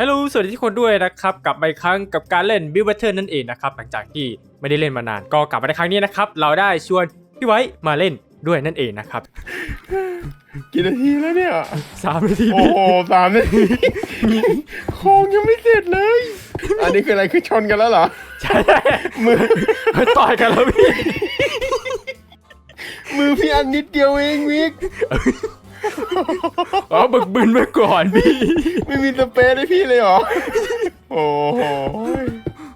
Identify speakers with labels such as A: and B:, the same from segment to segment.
A: ฮัลโหลสวัสดีทุกคนด้วยนะครับกลับมาอีกครั้งกับการเล่น Build Battle นั่นเองนะครับหลังจากที่ไม่ได้เล่นมานานก็กลับมาในครั้งนี้นะครับ เราได้ชวนพี่ไว้มาเล่นด้วยนั่นเองนะครับ
B: กี่นาทีแล้วเนี่ย
A: สามนาที
B: โอ้โหสามนาทีโครงยังไม่เสร็จเลย อันนี้คืออะไรคือชนกันแล้วเหรอ
A: ใช่มือมือต่อยกันแล้วพี่
B: มือพี่อันนิดเดียวเองวิก
A: อ๋อบึกบึนไปก่อนพี่
B: ไม่มีสเปซให้พี่เลยเหรอ โอ้โห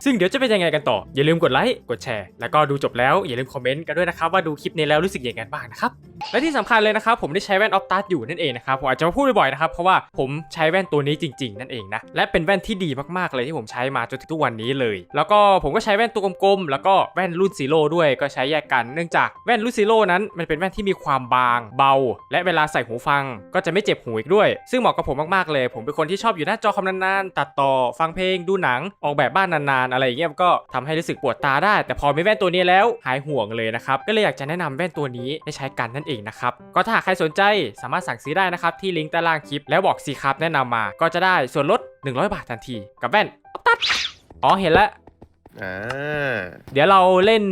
A: ซึ่งเดี๋ยวจะเป็นยังไงกันต่อ อย่าลืมกดไลค์กดแชร์แล้วก็ดูจบแล้วอย่าลืมคอมเมนต์กันด้วยนะครับว่าดูคลิปนี้แล้วรู้สึกยังไงบ้างนะครับและที่สำคัญเลยนะครับผมได้ใช้แว่นออฟตัสอยู่นั่นเองนะครับผมอาจจะมาพูดบ่อยๆนะครับเพราะว่าผมใช้แว่นตัวนี้จริง ๆ นั่นเองนะและเป็นแว่นที่ดีมากๆเลยที่ผมใช้มาจนถึงทุกวันนี้เลย แล้วก็ผมก็ใช้แว่นตัวกลมๆแล้วก็แว่นรุ่นซีโร่ด้วยก็ใช้แยกกันเนื่องจากแว่นรุ่นซีโร่นั้นมันเป็นแว่นที่มีความบาง เบา และเวลาใส่หูฟัง ก็จะไม่เจ็บหูอีกด้วย ซึ่งเหมาะกับผมมากๆเลย ผมเป็นคนที่ชอบอยู่หน้าจอคอมนานๆตัดต่อฟังเพลงดูหนังออกแบบบ้านนานๆอะไรอย่างเงี้ยก็ทำให้รู้สึกปวดตาได้ แต่พอมีแว่นตัวนี้แล้วหายห่วงเลยนะครับก็เลยอยากจะแนะนำแว่นตัวนี้ให้ใช้กันนั่นเองนะครับก็ถ้าหากใครสนใจสามารถสั่งซื้อได้นะครับที่ลิงก์ใต้ล่างคลิปแล้วบอกซีครับแนะนำมา ก็จะได้ส่วนลด 100 บาททันที กับแว่นตัดอ๋อเห็นแล้ว
B: อ่า
A: เดี๋ยวเราเล่น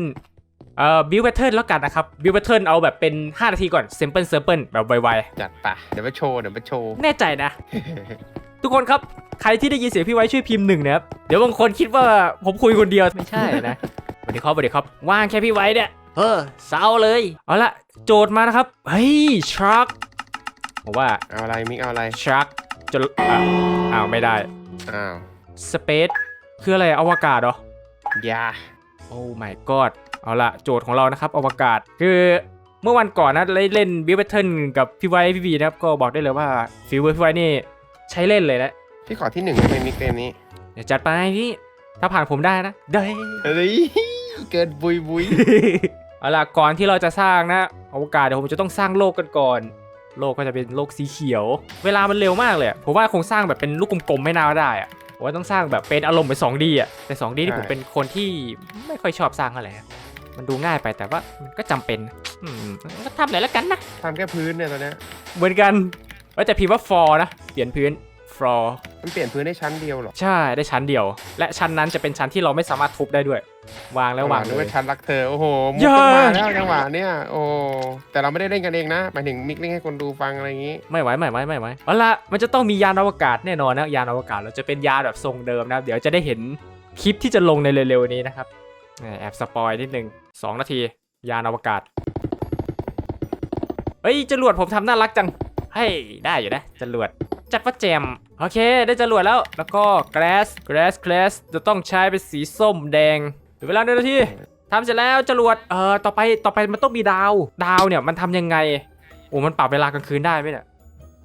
A: เอ่อบิวแพทเทิร์นแล้วกันนะครับบิวแพทเทิร์นเอาแบบเป็น 5 นาทีก่อน s ิ m เ l e ิ i เ p ิ e แบบไว
B: จัดไปะเดี๋ยวไปโชว์เดี๋ยวไปโชว์
A: ๆแน่ใจนะ ทุกคนครับ ใครที่ได้ยินเสียงพี่ไว้ช่วยพิมพ์หนึ่งนะครับ เดี๋ยวบางคนคิดว่าผมคุยคนเดียวไม่ใช่นะสวัสดีครับสวัสดีครับ ว่างแค่พี่ไว้เนี่ย เออเศร้าเลย เอาละโจทย์มานะครับ เฮ้ยชาร์กผมว่า
B: เอาอะไรมิกเอาอะไร
A: ชาร์กจะอะอ้าวไม่ได้
B: อ้าว
A: สเปซคืออะไรอวกาศเหรอ
B: ยา
A: โอ้ my god เอาละโจทย์ของเรานะครับอวกาศคือเมื่อวันก่อนนะได้เล่นบิวเบทเทิลกับพี่ไว้พี่บีนะครับก็บอกได้เลยว่าฟิวเวอร์พี่ไว้นี่ ใช้เล่นเลยนะ
B: พี่ขอที่หนึ่งได้ไหมมิกเกมนี้
A: เดี๋ยวจัดไปพี่ถ้าผ่านผมได้นะได้
B: เฮ้ยเกิดบุยบุย
A: เอาล่ะก่อนที่เราจะสร้างนะอวกาศเดี๋ยวผมจะต้องสร้างโลกกันก่อน โลกก็จะเป็นโลกสีเขียว เวลามันเร็วมากเลยอะผมว่าคงสร้างแบบเป็นลูกกลมๆไม่น่าได้อะผมว่าต้องสร้างแบบเป็นอารมณ์เป็น 2D อะแต่ 2D ที่ผมเป็นคนที่ไม่ค่อยชอบสร้างอะไรอะมันดูง่ายไปแต่ว่ามันก็จำเป็นอืมก็ทำเลยแล้วกันนะ
B: ทำแค่พื้นเนี่ยตอนเนี้ย
A: เหมือนกัน เอ้ยแต่พิมพ์ว่า floor นะ เปลี่ยนพื้น floor
B: มันเปลี่ยนพื้นได้ชั้นเดียวเหรอ
A: ใช่ได้ชั้นเดียว และชั้นนั้นจะเป็นชั้นที่เราไม่สามารถทุบได้ด้วย วางแล้ววาง
B: นึ
A: เล
B: ก
A: ย
B: ว่าชั้นรักเธอ โอ้โหมุก
A: เย้
B: ต้องมาแล้วจังหวะเนี้ยโอ้ แต่เราไม่ได้เล่นกันเองนะหมายถึงมิกเล่นให้คนดูฟังอะไรอย่างงี้
A: ไม่ไหวไม่ไหวไม่ไหวเอาละมันจะต้องมียานอวกาศแน่นอนนะยานอวกาศเราจะเป็นยานแบบทรงเดิมนะครับเดี๋ยวจะได้เห็นคลิปที่จะลงในเร็วๆนี้นะครับแอบสปอยนิดนึงสองนาที ยานอวกาศเฮ้ยจรวดผมทำน่ารักจัง เฮ้ยได้อยู่นะจรวดจัดว่าแจมโอเค ได้จรวดแล้วแล้วก็ glass glass glass จะต้องใช้เป็นสีส้มแดงเหลือเวลาหนึ่งนาทีทำเสร็จแล้วจรวดเอ่อต่อไปต่อไปมันต้องมีดาว ดาวเนี่ยมันทำยังไงโอ้มันปรับเวลากลางคืนได้ไหมเนี่ย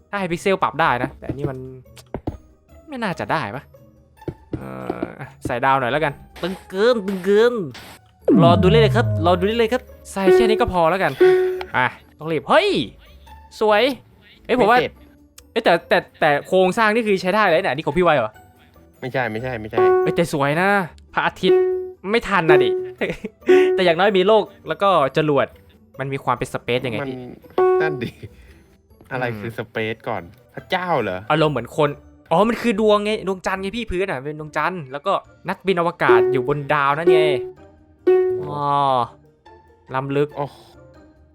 A: ถ้าไฮพิกเซลปรับได้นะ แต่อันนี้มันไม่น่าจะได้ปะเออใส่ดาวหน่อยแล้วกัน ตึงเกินตึงเกินรอดูเลยครับ รอดูได้เลยครับ ใส่แค่นี้ก็พอแล้วกัน อะ ต้องรีบ เฮ้ย สวย เอ้ยผมว่า
B: ไเสร็จ
A: เอ้ยแต่แต่แต่โครงสร้างนี่คือใช้ได้เลยเนี่ยนี่ของพี่ไวเหรอ
B: ไม่ใช่ไม่ใช่ไม่ใช่
A: เอ้ยแต่สวยนะพระอาทิตย์ไม่ทันนะดิ แต่อย่างน้อยมีโลกแล้วก็จรวดมันมีความเป็นสเปซยังไง
B: มัน
A: พี่
B: นั่นดิ อะไร
A: อืม
B: คือสเปซก่อน พระเจ้าเหรอ
A: อารมณ์เหมือนคน อ๋อ มันคือดวงไง ดวงจันทร์ไงพี่พื้นอะ เป็นดวงจันทร์ แล้วก็นักบินอวกาศอยู่บนดาวนั่นไง อ๋อล้ำลึก
B: โอ้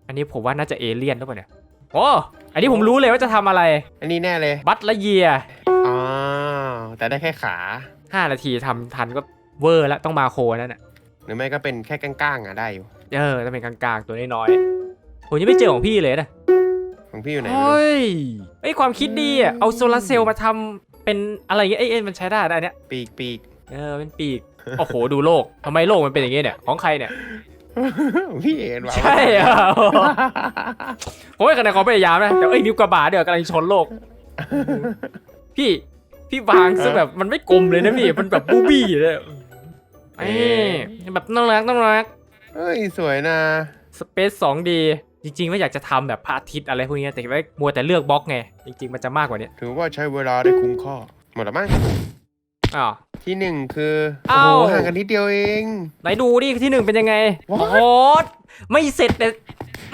A: อันนี้ผมว่าน่าจะเอเลี่ยนหรือเปล่าเนี่ย โอ้อันนี้ผมรู้เลยว่าจะทำอะไร
B: อันนี้แน่เลย
A: บัตละเยีย
B: อ๋อ แต่ได้แค่ขา
A: ห้านาทีทำทันก็เวอร์แล้วต้องมาโคนั่นน่ะ
B: หรือไม่ก็เป็นแค่ก้างๆอะได้อยู่
A: เออต้องเป็นกลางๆ ตัวน้อยๆผมยังไม่เจอของพี่เลยนะ
B: ของพี่อยู่ไหนไม่รู้
A: เฮ้ยไอยความคิดดีอะ เอาโซลาร์เซลล์มาทำเป็นอะไรอย่างเงี้ยเอ้ยเอ้ยมันใช้ได้นะอันเนี้ย
B: ปีกปีก
A: เออเป็นปีก โอ้โห ดูโลกทำไมโลกมันเป็นอย่างเงี้ยเนี่ย ของใครเนี่ย
B: ของ พี่เองวะ
A: ใช่เหรอผมไม่คะแนนความพยายามนะแต่เอ้ยนิ้วกระบาดเดี๋ยวกำลังชนโลก พี่ พี่วางซะแบบมันไม่กลมเลยนะพี่ มันแบบบูบี้เลยเอ้ยแบบน่ารักน่ารัก
B: เฮ้ยสวยนะ
A: สเปซสองดี จริงๆว่าอยากจะทำแบบพระอาทิตย์อะไรพวกเนี้ยแต่ว่ามัวแต่เลือกบล็อกไง จริง ๆ มันจะมากกว่านี้
B: ถือว่าใช้เวลาได้คุ้มค่าหมดแล้วมั้ง
A: อ้าว
B: ที่หนึ่งคือโอ้
A: เอ้า
B: โหห่างกันนิดเดียวเอง
A: ไหนดูดิที่หนึ่งเป็นยังไง
B: What?
A: โอ้โหไม่เสร็จแต่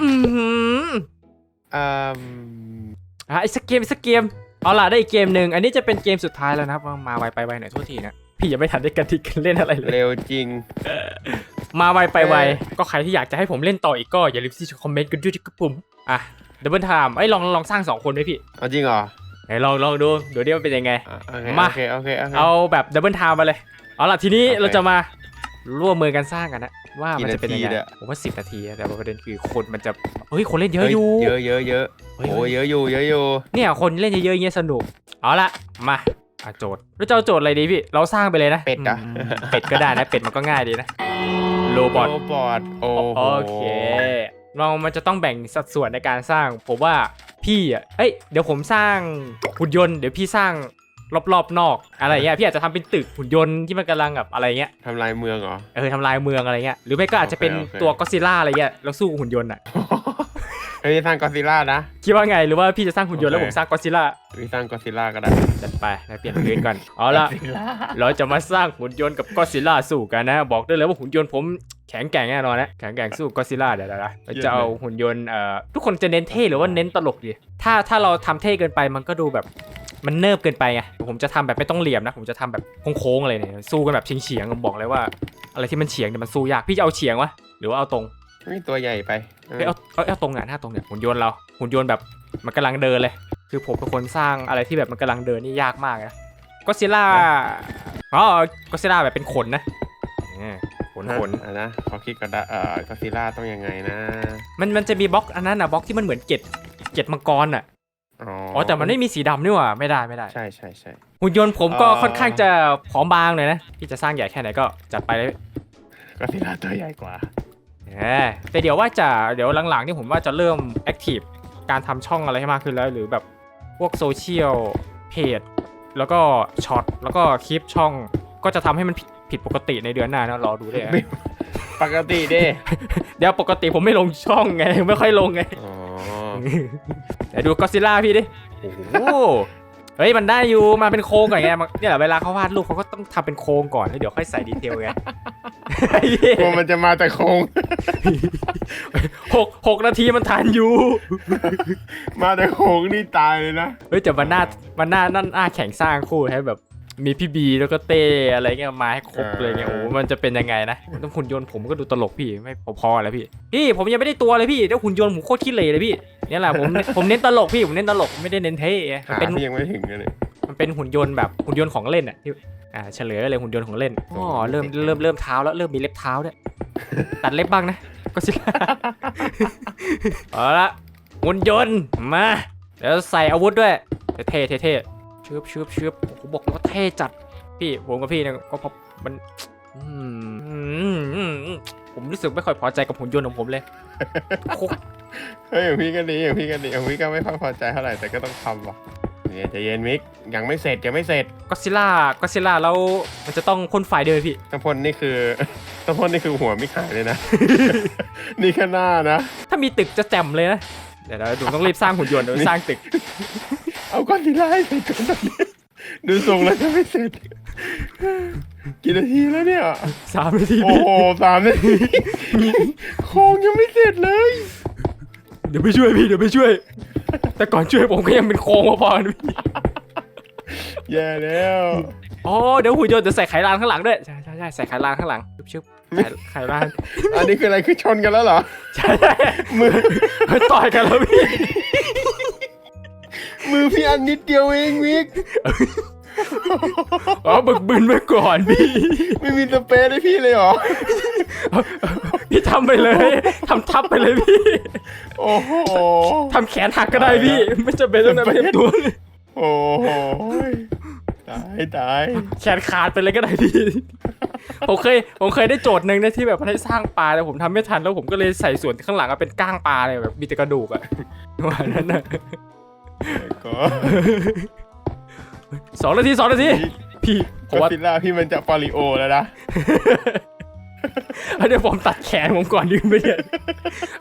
A: อือหือ
B: อ่า
A: อะไอ้สกเกมไอ้สกเกม เอาล่ะได้อีกเกมหนึ่งอันนี้จะเป็นเกมสุดท้ายแล้วนะครับว่ามาไวไปไวหน่อยโทษทีนะพี่ยังไม่ทันได้กันที่กันเล่นอะไรเลย
B: เร็วจริง
A: มาไวไปไว
B: เออ
A: ก็ใครที่อยากจะให้ผมเล่นต่ออีกก็อย่าลืมที่จะคอมเมนต์กันด้วยที่กระปุ่มอะดับเบิลไทม์ไอ้ยลองลองสร้างสองคนไหมพี่
B: เอาจริงเหรอ
A: ไหนลองลองดูเดี๋ยวเดี๋ยวมันเป็นยังไง
B: อะโอเค
A: มา
B: โอเคโอเคโอเค
A: เอาแบบดับเบิลไทม์มาเลย เอาล่ะทีนี้
B: โอเค
A: เราจะมาร่วมมือกันสร้างกันนะว่ามัน
B: กี่
A: จะเป็นยังไง
B: นาทีเนี่ย
A: ผมว่าสิบนาทีอะแต่ว่าประเด็นคือคนมันจะเฮ้ยคนเล่นเยอะอยู่
B: เยอะเยอะเยอะ
A: เฮ้ย
B: โอ้เยอะอยู่เยอะอยู่
A: เนี่ยคนเล่นเยอะๆอย่างเงี้ยสนุก เอาละมาอะโจทย์แล้วจะเอาโจทย์อะไรดีพี่เราสร้างไปเลยนะ
B: เป็ดอะ
A: อืมเป็ดก็ได้นะเป็ดมันก็ง่ายดีนะโรบอท
B: โรบอทโอ้โห
A: โอเค เรามันจะต้องแบ่งสัดส่วนในการสร้าง ผมว่าพี่อะเอ้ยเดี๋ยวผมสร้างหุ่นยนต์เดี๋ยวพี่สร้างรอบๆนอกอะไรเงี้ยพี่อาจจะทำเป็นตึกหุ่นยนต์ที่มันกำลังแบบอะไรเงี้ย
B: ทำลายเมืองเหรอ
A: เออทำลายเมืองอะไรเงี้ยหรือไม่ก็อาจจะเป็น
B: โอเคโอเค
A: ตัวก็ซิล่าอะไรเงี้ยแล้วสู้กับหุ่นยนต์อะ
B: เฮ้ ยสร้างกอซิล่านะ
A: คิดว่าไงหรือว่าพี่จะสร้างหุ่นยนต์แล้ว
B: โอ
A: ผ
B: เค
A: มสร้างก็ซิล่า
B: วิสร้างกอซิล่าก็ได้
A: จัดไปนะเปลี่ยนพื้นก่อนเอาละเราจะมาสร้างหุ่นยนต์กับก็อดซิลล่าสู้กันนะ บอกได้เลยว่าหุ่นยนต์ผมแข็งแกร่งแน่นอนนะแข็งแกร่งสู้ก็อดซิลล่าเดี๋ยวนะเราจะเอาหุ่นยนต์เอ่อทุกคนจะเน้นเท่หรือว่าเน้นตลกดีถ้าถ้าเราทำเท่เกินไปมันก็ดูแบบมันเนิบเกินไปไงผมจะทำแบบไม่ต้องเหลี่ยมนะ ผมจะทำแบบโค้งๆอะไรเนี่ยสู้กันแบบเฉียงๆผมบอกเลยว่า อะไรที่มันเฉียงเนี่ยมันสู้ยากพี่จะเอาเฉียงวะหรือว่าเอาตรง
B: ไม่ตัวใหญ่ไปเออ
A: เอ้ยเอาเอาเอาตรงงานหน้าตรงเนี่ยหุ่นยนต์เราหุ่นยนต์แบบมันกำลังเดินเลย คือผมเป็นคนสร้างอะไรที่แบบมันกำลังเดินนี่ยากมากนะก็ซิล่าอ๋อก็ซิล่าแบบเป็นขนนะเนี่ยขนขน
B: อะนะขอคิดก่อนนะเอ่อกอซิล่าต้องยังไงนะ
A: มันมันจะมีบล็อกอันนั้นนะบล็อกที่มันเหมือนเกล็ดเกล็ดมังกรอะ
B: อ๋อ
A: อ๋อแต่มันไม่มีสีดำนี่หว่าไม่ได้ไม่ได้
B: ใช่ใช่ใช่
A: หุ่นยนต์ผมก็
B: เอ่อ
A: ค่อนข้างจะผอมบางหน่อยนะพี่จะสร้างใหญ่แค่ไหนก็จัดไปเลย
B: กอซิล่าตัวใหญ่กว่า
A: เออ แต่เดี๋ยวว่าจะเดี๋ยวหลังๆนี่ผมว่าจะเริ่มแอคทีฟการทำช่องอะไรให้มากขึ้นแล้ว หรือแบบพวกโซเชียลเพจแล้วก็ช็อตแล้วก็คลิปช่องก็จะทำให้มันผิดผิดปกติในเดือนหน้านะรอดูเลย
B: ไม่ปกติดิ
A: เดี๋ยวปกติผมไม่ลงช่องไง ไม่ค่อยลงไง
B: อ๋อ
A: เดี๋ยวดูก็ซิล่าพี่ดิโอ้โห เฮ้ยมันได้อยู่มาเป็นโครงก่อนไงมันเนี่ยเวลาเขาวาดรูปเขาก็ต้องทำเป็นโครงก่อนแล้วเดี๋ยวค่อยใส่ดีเทลไง
B: กลัวมันจะมาแต่โครง
A: หกหกนาทีมันทันอยู่
B: มาแต่โครงนี่ตายเลยนะ
A: เฮ้ยแต่มันน่ามันน่านั่นน่าแข่งสร้างคู่ให้แบบมีพี่บีแล้วก็เต้อะไรเงี้ยมาให้ครบเลยเงี้ยโอ้โหมันจะเป็นยังไงนะต้องหุ่นยนต์ผมก็ดูตลกพี่ไม่พอๆแล้วพี่พี่ผมยังไม่ได้ตัวเลยพี่แล้วหุ่นยนต์ผมโคตรขี้เหร่เลยพี่เนี่ยแหละผมผมเน้นตลกพี่ผมเน้นตลกไม่ได้เน้นเท่มัน
B: หา
A: เป็น
B: พี่ยังไม่ถึงเลย
A: มันเป็นหุ่นยนต์แบบหุ่นยนต์ของเล่นอะที่อ่าเฉลยเลยหุ่นยนต์ของเล่นอ๋อเริ่มเริ่มเริ่มเท้าแล้วเริ่มมีเล็บเท้าด้วยตัดเล็บบ้างนะก็สิเอาละหุ่นยนต์มาเดี๋ยวใส่อาวุธด้วยเท่ๆเท่ๆชืบชืบชืบโอ้โหบอกเลยว่าเท่จัดพี่ผมกับพี่เนี่ยก็พอมันอืมอืมอืมอืมผมรู้สึกไม่ค่อยพอใจกับหุ่นยนต์ของผมเลยโค
B: เฮ้ยอย่างพี่ก็ดีอย่างพี่ก็ดีอย่างพี่ก็ไม่ค่อยพอใจเท่าไหร่แต่ก็ต้องทำว่ะเนี่ยใจะเย็นมิกยังไม่เสร็จยังไม่เสร็จ
A: ก็ซิล่าก็ซิล่าแล้วมันจะต้องพ่นไฟด้วยพี่
B: ตะพลนี่คือตะพลนี่คือหัวมิกหายเลยนะ นี่แค่หน้านะ
A: ถ้ามีตึกจะแจ่มเลยนะเดี๋ยวๆผมต้องรีบสร้างหุ่นยนต์เดี๋ยวสร้างตึก
B: เอาก้อนที่ไล่ไปก่อนตอนนี้ดูทรงแล้วจะไม่เสร็จกี่นาทีแล้วเนี่ย
A: สามนาที
B: โอ้โหสามนาทีโครงยังไม่เสร็จเลย
A: เดี๋ยวไปช่วยพี่เดี๋ยวไปช่วย แต่ก่อนช่วยผมก็ยังเป็นโครงมาพอนะพี่
B: แย่แล้ว
A: อ๋อเดี๋ยวหุ่นยนต์จะใส่ไขลานข้างหลังด้วยใช่ใช่ใช่ใส่ไขลานข้างหลังชึบชึบไขไขลาน
B: อันนี้คืออะไรคือชนกันแล้วเหรอ
A: ใช่ใช่มือต่อยกันแล้วพี่
B: มือพี่อันนิดเดียวเองมิก
A: อ๋อบึกบึนไว้ก่อนพี่
B: ไม่มีสเปรย์ให้พี่เลยเหรอ
A: พี่ทำไปเลยทำทับไปเลยพี่
B: โอ้โห
A: ทำแขนหักก็ได้พี่ ไม่จำเป็นต้องทำเต็มตัวเลย
B: โอ้โห ตายตาย
A: แขนขาดไปเลยก็ได้พี่ ผมเคยผมเคยได้โจทย์หนึ่งนะที่แบบให้สร้างปลาแต่ผมทำไม่ทันแล้วผมก็เลยใส่ส่วนข้างหลังอะเป็นก้างปลาเลยแบบมีแต่กระดูกอะวันนั้นอะ
B: ก็
A: สองนาทีสองนาทีพี่ผ
B: ก็
A: มว่า
B: ซิลล่าพี่มันจะปาริโอแล้วนะ
A: เดี๋ยวผมตัดแขนผมก่อนลืมไปเนี่ย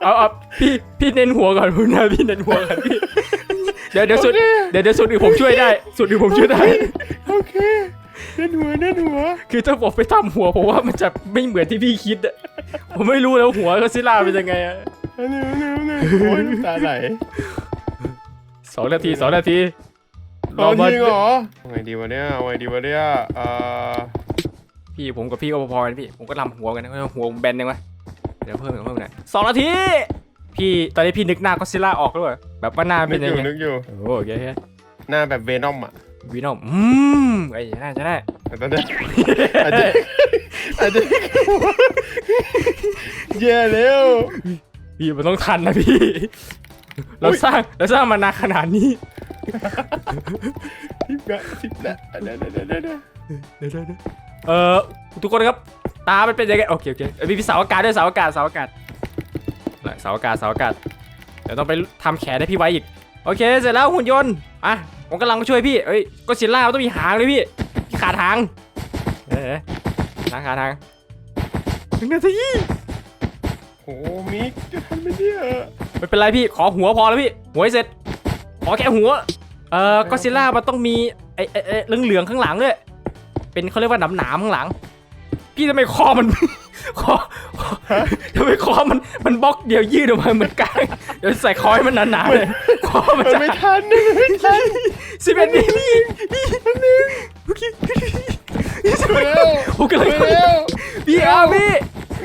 A: เอาเอาพี่พี่เน้นหัวก่อนคุณนะพี่เน้นหัวก่อนพี่เดี๋ยวเดี๋ยวสุดเดี๋ยวเดี๋ยวสุดอื่นผมช่วยได้ สุดอื่นผมช่วยได้
B: โอเคเล่นหัวเล่นหัว
A: คือถ้าผมไปทำหัวผมว่ามันจะไม่เหมือนที่พี่คิดอะผมไม่รู้แล้วหัวก็ซิล่าเป็นยังไงอะ
B: เร็วเร็วเร็วโอ้ยน้ำตาไหล
A: สองนาทีสองนาที
B: เออจริงเหรอเอาไงดีวะเนี่ยเอาไงดีวะเนี่ยเอ่อ
A: พี่ผมกับพี่ก็พอๆกันพี่ ผมก็ลำหัวกันนะหัวผมแบนยังไงเดี๋ยวเพิ่มอีกเพิ่มหน่อยสองนาที พี่ตอนนี้พี่นึกหน้าก็ซิล่าออกแล้วเหรอแบบว่าหน้า
B: นึ
A: เป็น
B: กอ
A: ยัง
B: ยู่
A: ไง
B: นึกอยู่
A: โอ้โหโอเคโอเค
B: หน้าแบบเวนอมอะ
A: วีนอมอืมไอ้ยน่าจะได้
B: แต่ตอนนี้อาจจะอาจจะแย่แล้ว
A: พี่มันต้องทันนะพี่ เราสร้างเราสร้างมานานขนาดนี้
B: สิบละสิบละเดี๋ยวเดี๋ยวเดี๋ยวเดี๋ยว
A: เดี๋ยวเดี๋ยวเดี๋ยวเอ่อทุกคนครับตามันเป็นยังไงโอเคโอเคเอ้ยมีพี่เสาอากาศด้วยเสาอากาศเสาอากาศเสาอากาศเสาอากาศเดี๋ยวต้องไปทำแขนให้พี่ไว้อีกโอเคเสร็จแล้วหุ่นยนต์อะผมกำลังช่วยพี่เอ้ยก็ซิลล่ามันต้องมีหางเลยพี่พี่ขาดหางเอ้ยหางขาดหางหนึ่งนาที
B: โอ้มิกจะทำไมเนี่ย
A: ไม่เป็นไรพี่ขอหัวพอแล้วพี่หัวให้เสร็จขอแค่หัว เอ่อก็ซิลล่ามันต้องมีไอ้ไอ้ไอ้เหลืองเหลืองๆข้างหลังด้วย เป็นเขาเรียกว่าหนามหนามๆข้างหลัง พี่ทำไมคอมัน คอทำไมคอมันมันบล็อกเดียวยืดออกมาเหมือนกลางเดี๋ยวใส่คอให้มันหนาๆเลยคอมัน
B: มัน
A: จะ
B: ไม่ทันมันไม่ทัน
A: สิบเอ็ดวิพี่พี่นึงโอเค
B: เร็ว
A: ผมกำลัง
B: เร็ว
A: พี่เอาพี่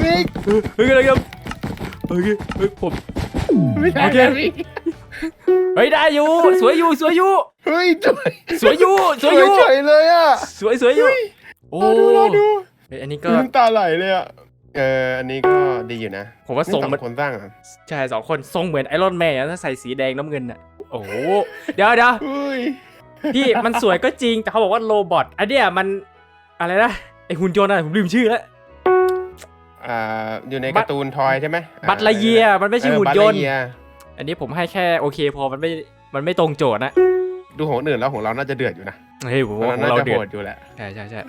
B: มิก
A: เฮ้ยกำลังจะโอเคเฮ้ยผม
B: ไม่ทัน
A: โอเค
B: มิก
A: เฮ้ยได้อยู่สวยอยู่สวยอยู่
B: เฮ้ยสวย
A: สวยอยู่ส
B: ส
A: วย
B: ว
A: อยยู่
B: เฉยเลยอะ
A: สวยสวยอยู่โอ้
B: รอดูรอดู
A: เฮ้ยอันนี้ก็
B: น้ำตาไหลเลยอะเอออันนี้ก็ดีอยู่นะ
A: ผมว่าทรง
B: นี่
A: มัน
B: คนสร้างอะ
A: ใช่สองคนทรงเหมือนไอรอนแมนถ้าใส่สีแดงน้ำเงินอะโอ้โหเดี๋ยวเดี๋ยว
B: เฮ้ย
A: พี่มันสวยก็จริงแต่เขาบอกว่าโรบอทอันเนี้ยมันอะไรนะไอหุ่นยนต์อะผมลืมชื่อแล้ว
B: อ่าอยู่ในการ์ตูนทอยใช่ไหมอ่า
A: บัตละเยียมันไม่ใช่
B: เออ
A: หุ่น
B: บัต
A: ย
B: ละ
A: นต์
B: เยี
A: อันนี้ผมให้แค่โอเคพอมันไม่ มันไม่ตรงโจทย์นะ
B: ดูของคนอื่นแล้วของเราน่าจะเดือดอยู่นะ
A: เฮ้ยผม
B: ของ
A: ว่า
B: เรา
A: ของ
B: น่า
A: เรา
B: จะ
A: เดื
B: โห
A: อด
B: ดอยู่แหละ
A: ใช่ใช่ใช่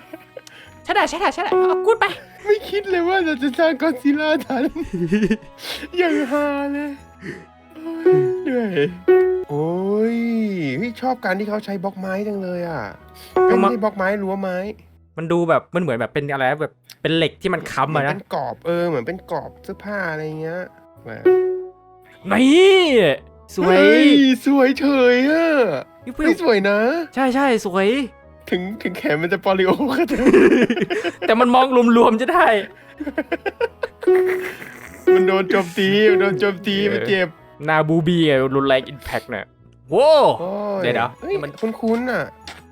A: ใช่ได้ใช่ได้ใช่ได้เอากูดไป
B: ไม่คิดเลยว่าเราจะสร้างก็อดซิลล่าทันอย่างฮาเลยโอ้ยเหนื่อยโอ้ยเฮ้ยชอบการที่เขาใช้บล็อกไม้จังเลยอะเป็นที่บล็อกไม้รั้วไม้
A: มันดูแบบมันเหมือนแบบเป็นอะไรนะแบบเป็นเหล็กที่มันค้ำ
B: เหมือ
A: อะ
B: น
A: นะ
B: เป็นกรอบเออเหมือนเป็นกรอบเสื้อผ้าอะไรเงี้ยแบบ
A: นี่สวย
B: เฮ้ยสวยเฉยอะ
A: พี่
B: เฮ้ยสวยนะ
A: ใช่ใช่สวย
B: ถึงถึงแขนมันจะปอลิโอก็เถอะ
A: แต่มันมองรวมๆจะได้
B: มันโดนโจมตีมันโดนโจมตีมันเจ็บ
A: นาบูบีอะรุนแรงอิมแพกเนี่ยโว้
B: โอ้ย
A: เดี๋ยวเดี๋ยว
B: เฮ้ย
A: มั
B: มันนคุ้นๆอะ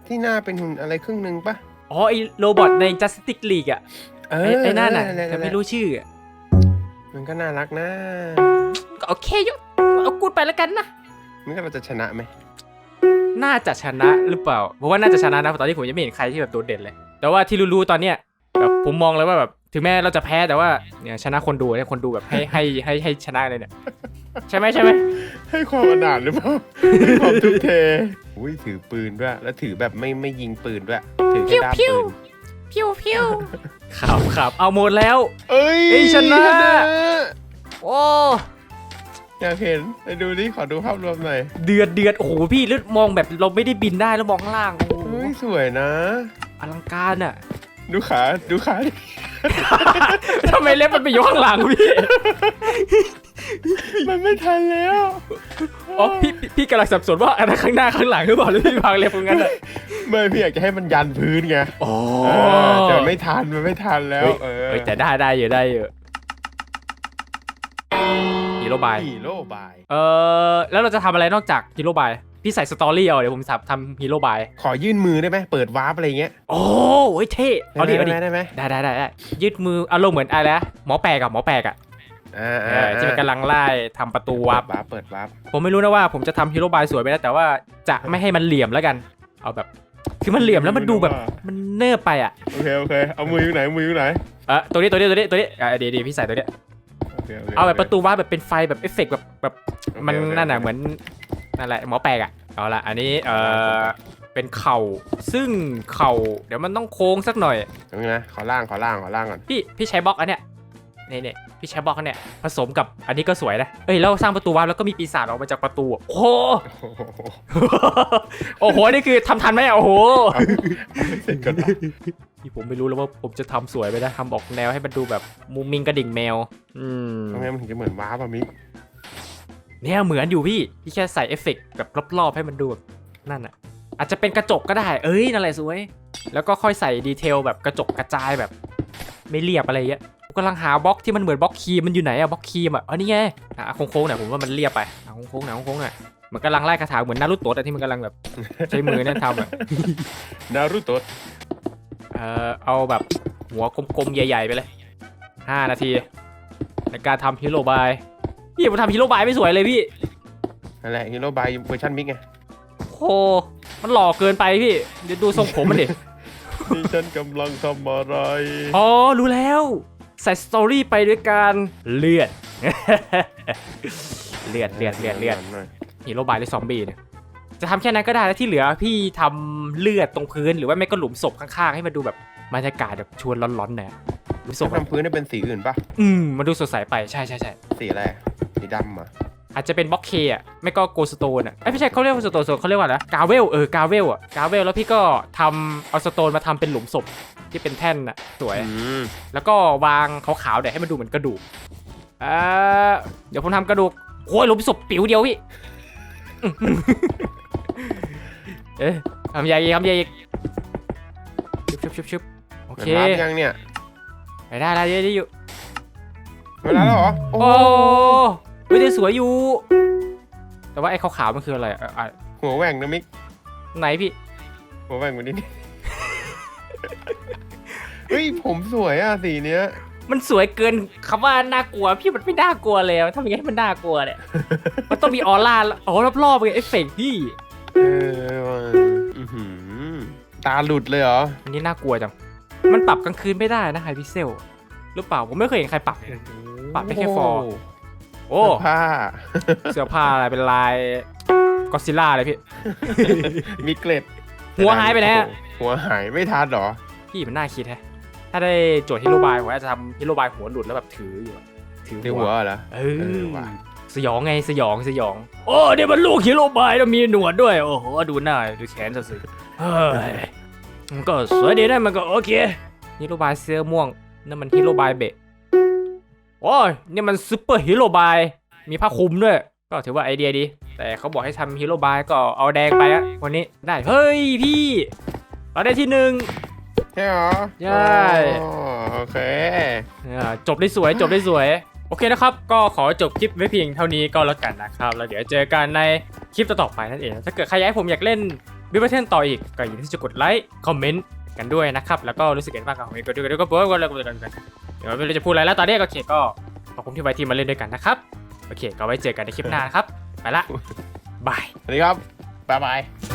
B: ที่หน้าเป็นหุ่นอะไรครึ่งหนึ่งปะ
A: อ๋อไอโรบอทใน Justice League อะ
B: เอ
A: ไอ้ไอ้นั่นน่ะ
B: แหล
A: แต่ไม่รู้ชื่ออะ
B: มันก็น่ารักนะ
A: ก็โอเคอยุเอากูดไปแล้วกันนะ
B: มันก็เราจะชนะไหม
A: น่าจะชนะหรือเปล่าเพราะว่าน่าจะชนะนะเพราะตอนนี้ผมยังไม่เห็นใครที่แบบโดดเด่นเลย แต่ว่าที่รู้ๆตอนเนี้ยแบบผมมองเลยว่าแบบถึงแม้เราจะแพ้แต่ว่าเนี่ยชนะคนดูเนี่ยคนดูแบบให้ให้ให้ให้ชนะเลยเนี่ยใช่ไหมใช่ไหม
B: ให้ความอนาถหรือเปล่าให้ความทุ่มเทอุ้ยถือปืนด้วย แล้วถือแบบไม่ไม่ยิงปืนด้วย ถือแค่ด้ามปืน
A: พิวพิวขับขับเอาหมดแล้ว
B: เอ้ย
A: เอ้ยชนะ โอ้
B: อยากเห็นไปดูดิขอดูภาพรวมหน่อย
A: เดือดเดือดโอ้โหพี่แล้วมองแบบเราไม่ได้บินได้แล้วมองข้างล่างโอ้โห
B: เฮ้ยสวยนะ
A: อลังการอะ
B: ดูขาดูขาดิ
A: ทำไมเล็บมันไปอยู่ข้างหลังพี่
B: มันไม่ทันแล้ว
A: อ๋อพี่พี่พี่กำลังสับสนว่าอันนั้นข้างหน้าข้างหลังหรือเปล่าหรือพี่วางเล็บตรงนั้นอะ
B: ไม่พี่อยากจะให้มันยันพื้นไง
A: โอ้
B: เออแต่ไม่ทันมันไม่ทันแล้วเออ
A: เฮ้ยแต่ได้ได้อยู่ได้อยู่ฮีโร่บาย
B: ฮีโร่บาย
A: เออแล้วเราจะทำอะไรนอกจากฮีโร่บาย พี่ใส่สตอรี่เอาเดี๋ยวผมสับทำฮีโร่บาย
B: ขอยื่นมือได้ไหมเปิดวาร์ปอะไรเงี้ย
A: โอ้โหเท่เอาดิ
B: ได้
A: เอา
B: ไหม
A: ดิ
B: ได้ไหม
A: ได้ได้ได้ได้ยืดมืออารมณ์เหมือนอะไรนะหมอแปลกอะหมอแปลกอะ
B: อ่า
A: เออที่มันกำลังไล่ทำประตูวับ
B: วาร์ปเปิดวาร์ป
A: ผมไม่รู้นะว่าผมจะทำฮีโร่บายสวยไปนะแต่ว่าจะไม่ให้มันเหลี่ยมแล้วกัน เอาแบบ คือมันเหลี่ยมแล้วมันดูแบบ มันเนิบไปอะ
B: โอเคโอเคเอามืออยู่ไหนมืออยู่ไหน
A: เออตัวนี้ตัวนี้ตัวนี้ตัวนี้อะเดี๋ยวเดี๋ยวพี่ใส่ตัวเนี้ย
B: โอเคโค
A: เอาแบบประตูว้าร์ปแบบเป็นไฟแบบเอฟเฟกต์แบบแบบ
B: โอเค
A: มัน
B: โอเค
A: นั่นน่ะเหมือน นั่นแหละหมอแปลกอะเอาละอันนี้เออเป็นเข่าซึ่งเข่าเดี๋ยวมันต้องโค้งสักหน่อย
B: ตรงนี้นะขอล่างขอล่างขอล่างก่อน
A: พี่พี่ใช้บล็อกอันเนี้ยนี่นี่พี่ใช้บล็อกอันเนี้ยผสมกับอันนี้ก็สวยนะเอ้ยแล้วสร้างประตูวาร์ปแล้วก็มีปีศาจออกมาจากประตูอะโอ้โห
B: โอ้โห
A: โอ้โหนี่คือทำทันไหมอะโอ้โห
B: เสร็จก่อนนะ
A: ที่ผมไม่รู้แล้วว่าผมจะทำสวยไปนะทำออกแนวให้มันดูแบบมุมมิงกระดิ่งแมว อืม
B: ทำไมมันถึงจะเหมือนวาร์ปอะมิก
A: เนี่ยเหมือนอยู่พี่พี่แค่ใส่เอฟเฟกต์แบบรอบๆให้มันดูแบบนั่นอะอาจจะเป็นกระจกก็ได้ เอ้ยนั่นแหละสวย แล้วก็ค่อยใส่ดีเทลแบบกระจกกระจายแบบ ไม่เรียบอะไรเงี้ยผมกำลังหาบล็อกที่มันเหมือนบล็อกครีมมันอยู่ไหนอะบล็อกครีมอะเออนี่ไงอะโค้งๆหน่อยผมว่ามันเรียบไปอะโค้งๆหน่อยโค้งๆหน่อยเหมือนกำลังไล่คาถาเหมือนนารุโตะแต่ที่มันกำลังแบบใช้มือเนี่ยทำอะ
B: นารุโตะ
A: เออเอาแบบหัวกลมๆใหญ่ ๆ ไปเลย 5 นาทีในการทำฮีโร่บาย พี่ผมทำฮีโร่บายไม่สวยเลยพี่
B: นั่นแหละฮีโร่บายเวอร์ชันมิกไง
A: โหมันหล่อเกินไปพี่เดี๋ยวดูทรงผมมันดิ
B: นี่ฉันกำลังทำอะไร
A: อ๋อรู้แล้วใส่สตอรี่ไปด้วยการเลือด เลือดเลือดเลือดเลือด
B: หน่อย
A: ฮีโร่บายหรือซอมบี้เนี่ยจะทำแค่นั้นก็ได้แล้วที่เหลือพี่ทำเลือดตรงพื้นหรือว่าไม่ก็หลุมศพข้างๆ ให้มันดูแบบบรรยากาศแบบชวนร้อนๆหน่อยหลุมศ
B: จะ
A: พอะ
B: ทำพื้นให้เป็นสีอื่นปะ
A: อืมมันดูสดใสไปใช่ใช่ใช่
B: สีอะไร สีดำเหรอะ
A: อาจจะเป็นบล็อกเคอะไม่ก็โกสโตนอะเอ้ยไม่ใช่เขาเรียกว่าสโตนเขาเรียกว่าอะไรนะกาเวลเออกาเวลอะกาเวลแล้วพี่ก็ทำเอาสโตนมาทำเป็นหลุมศพที่เป็นแท่นอะสวย
B: อืม
A: แล้วก็วางขาวๆเดี๋ยวให้มันดูเหมือนกระดูกเออเดี๋ยวผมทำกระดูกโอ้ยหลุมศพปิ๋วเดียวพี่เอ๊ะทำใหญ่อีกทำใหญ่อีกชุบชุบชุบชุบโอเค
B: เห็นภาพยังเนี่ย
A: ไปได้ได้ได้อยู่
B: เวลาแล้วเหรอ
A: โอ้ ไม่ได้สวยอยู่ แต่ว่าไอ้ขาวๆมันคืออะไรอะอะ
B: หัวแหว่งนะมิก
A: ไหนพี่
B: หัวแหว่งวันนี้ เฮ้ยผมสวยอะสีเนี้ย
A: มันสวยเกินคำว่าน่ากลัว พี่มันไม่น่ากลัวเลยอะทำยังไงให้มันน่ากลัวเนี่ย มันต้องมีออร่าอ๋อรอบๆไงเอฟเฟกต์พี่
B: เออว่ะอื้อหือตาหลุดเลยเหรอ
A: อันนี้น่ากลัวจัง มันปรับกลางคืนไม่ได้นะไฮพิเซลหรือเปล่าผมไม่เคยเห็นใครปรับเลยนะ ปรับได้แค่ for โอ้
B: โอ้ผ้า
A: เสื้อผ้าอะไรเป็นลายก็ซิล่าเลยพี่
B: มีเกล็ด
A: หัวหายไปแล้ว
B: หัวหายไม่ทันเหรอ
A: พี่มันน่าคิดแฮะ ถ้าได้โจทย์ฮิโรบายผมอาจจะทำฮิโรบายหัวหลุดแล้วแบบถืออยู่อะถือ
B: ในหัวเหรอ
A: เอ
B: เอ
A: อ
B: อว่ะ
A: สยองไงสยองสยอง โอ้เนี่ยมันลูกฮิโรบายแล้วมีหนวดด้วย โอ้โหดูหน้าดูแขนสิเฮ้ยมันก็สวยดีนะมันก็โอเคฮิโรบายเสื้อม่วงนั่นมันฮิโรบายเบะ โอ้ยนี่มันซูเปอร์ฮิโรบายมีผ้าคลุมด้วย ก็ถือว่าไอเดียดี แต่เขาบอกให้ทำฮีโร่บายก็เอาแดงไปอะวันนี้ได้ เฮ้ยพี่เราได้ที่หนึ่ง
B: ใช่เหรอ
A: ใช่
B: อ๋อโอเค
A: อ่าจบได้สวยจบได้สวย โอเคนะครับ ก็ขอจบคลิปไว้เพียงเท่านี้ก็แล้วกันนะครับแล้วเดี๋ยวเจอกันในคลิปต่อๆไปนั่นเอง ถ้าเกิดใครอยากให้ผมอยากเล่นบิวเทนต่ออีก ก็อย่าลืมที่จะกดไลค์ คอมเมนต์ กันด้วยนะครับ แล้วก็รู้สึกยังไงบ้างกับผมกดด้วยกันด้วยก็เบิร์กกันแล้วก็กันกันเดี๋ยวไม่รู้จะพูดอะไรแล้วตอนนี้ก็โอเคก็ขอบคุณที่ไว้ที่มาเล่นด้วยกันนะครับโอเค ก็ไว้เจอกันในคลิปหน้านะครับ ไปละบาย
B: สวัสดีครับบ๊ายบาย